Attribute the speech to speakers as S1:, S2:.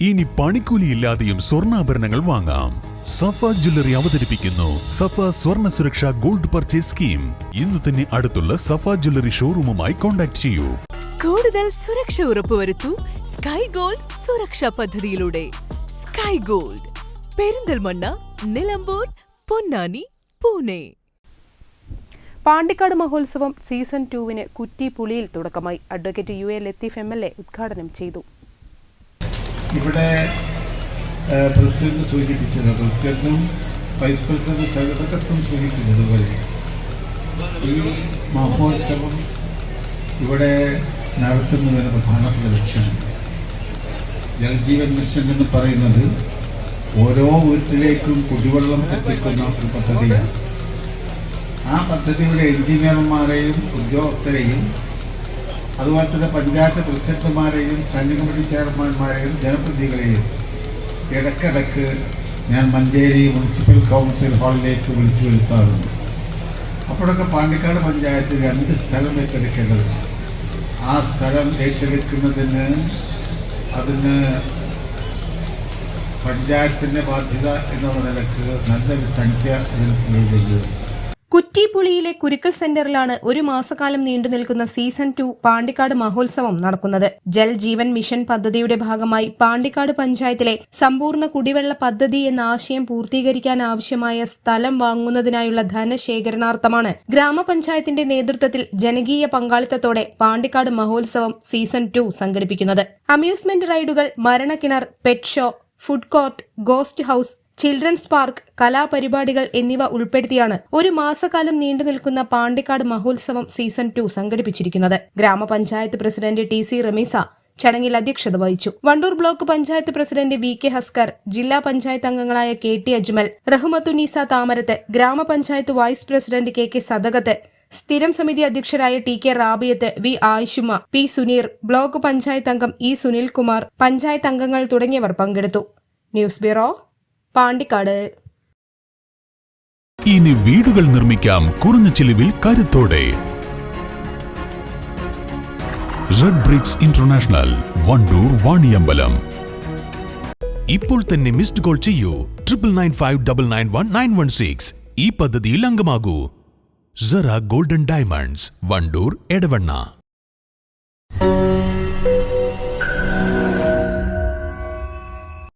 S1: ഇനി പണിക്കൂലിയില്ലാതെയും സ്വർണാഭരണങ്ങൾ വാങ്ങാം. സഫ ജ്വല്ലറി അവതരിപ്പിക്കുന്നു. സഫ സ്വർണ സുരക്ഷ ഗോൾഡ് പർച്ചേസ് സ്കീം. ഇന്ന് തന്നെ അടുത്തുള്ള സഫ ജ്വല്ലറി ഷോറൂമുമായി കോൺടാക്ട് ചെയ്യൂ.
S2: കൂടുതൽ സുരക്ഷ ഉറപ്പുവരുത്തു സ്കൈ ഗോൾഡ് സുരക്ഷാ പദ്ധതിയിലൂടെ. Sky gold. പെരിന്തൽമണ്ണ നിലമ്പൂർ പൊന്നാനി പൂനെ.
S3: പാണ്ടിക്കാട് മഹോത്സവം സീസൺ ടൂവിന് കുറ്റി പുളിയിൽ തുടക്കമായി. Advocate U A Latheef M L A ഉദ്ഘാടനം ചെയ്തു.
S4: ഇവിടെ പ്രസിഡന്റ് സൂചിപ്പിച്ചത് പ്രസിഡന്റും വൈസ് പ്രസിഡന്റ് സെക്രട്ടറിയും സൂചിപ്പിച്ചതുപോലെ ഈ മഹോത്സവം ഇവിടെ നടത്തുന്നതിന് പ്രധാനപ്പെട്ട ലക്ഷ്യമുണ്ട് ജലജീവൻ മിഷൻ എന്ന് പറയുന്നത് ഓരോ വീട്ടിലേക്കും കുടിവെള്ളം എത്തിക്കുന്ന ഒരു പദ്ധതിയാണ്. ആ പദ്ധതിയുടെ എഞ്ചിനീയർമാരെയും ഉദ്യോഗസ്ഥരെയും അതുപോലെ തന്നെ പഞ്ചായത്ത് പ്രസിഡന്റുമാരെയും സ്റ്റാൻഡിംഗ് കമ്മിറ്റി ചെയർമാൻമാരെയും ജനപ്രതിനിധികളെയും ഇടക്കിടക്ക് ഞാൻ മഞ്ചേരി മുനിസിപ്പൽ കൗൺസിൽ ഹാളിലേക്ക് വിളിച്ചു വരുത്താറുണ്ട്. അപ്പോഴൊക്കെ പാണ്ടിക്കാട് പഞ്ചായത്ത് രണ്ട് സ്ഥലം ഏറ്റെടുക്കേണ്ടതുണ്ട്. ആ സ്ഥലം ഏറ്റെടുക്കുന്നതിന് അതിന് പഞ്ചായത്തിന്റെ ബാധ്യത എന്നുള്ള നിലയ്ക്ക് നല്ലൊരു സംഖ്യ അതിന് ചെലവിടുകയും
S5: കുറ്റിപ്പുളിയിലെ കുരുക്കൾ സെന്ററിലാണ് ഒരു മാസക്കാലം നീണ്ടു നിൽക്കുന്ന സീസൺ ടു പാണ്ടിക്കാട് മഹോത്സവം നടക്കുന്നത്. ജൽ ജീവൻ മിഷൻ പദ്ധതിയുടെ ഭാഗമായി പാണ്ടിക്കാട് പഞ്ചായത്തിലെ സമ്പൂർണ കുടിവെള്ള പദ്ധതി എന്ന ആശയം പൂർത്തീകരിക്കാൻ ആവശ്യമായ സ്ഥലം വാങ്ങുന്നതിനായുള്ള ധനശേഖരണാർത്ഥമാണ് ഗ്രാമപഞ്ചായത്തിന്റെ നേതൃത്വത്തിൽ ജനകീയ പങ്കാളിത്തത്തോടെ പാണ്ടിക്കാട് മഹോത്സവം സീസൺ ടു സംഘടിപ്പിക്കുന്നത്. അമ്യൂസ്മെന്റ് റൈഡുകൾ മരണക്കിണർ pet show food court ghost house children's park കലാപരിപാടികൾ എന്നിവ ഉൾപ്പെടുത്തിയാണ് ഒരു മാസക്കാലം നീണ്ടു നിൽക്കുന്ന പാണ്ടിക്കാട് മഹോത്സവം സീസൺ ടു സംഘടിപ്പിച്ചിരിക്കുന്നത്. ഗ്രാമപഞ്ചായത്ത് പ്രസിഡന്റ് ടി സി റമീസ ചടങ്ങിൽ അധ്യക്ഷത വഹിച്ചു. Wandoor block panchayat president V K Haskar ജില്ലാ പഞ്ചായത്ത് അംഗങ്ങളായ കെ ടി അജ്മൽ റഹ്മത്തുനീസ താമരത്ത് ഗ്രാമപഞ്ചായത്ത് vice president K K Sadakath സ്ഥിരം സമിതി അധ്യക്ഷരായ T K Rabiyath V Ayishuma P Suneer block panchayat അംഗം ഇ സുനിൽകുമാർ പഞ്ചായത്ത് അംഗങ്ങൾ തുടങ്ങിയവർ പങ്കെടുത്തു. News bureau Pandikkad.
S1: ഇനി വീടുകൾ നിർമ്മിക്കാം കുറഞ്ഞ ചിലവിൽ കരുത്തോടെ. Red bricks international Wandoor Vaniyambalam. ഇപ്പോൾ തന്നെ മിസ്ഡ് കോൾ ചെയ്യൂ. Triple nine five double nine one nine one six ഈ പദ്ധതിയിൽ അംഗമാകൂ. Zara golden diamonds Wandoor Edavanna.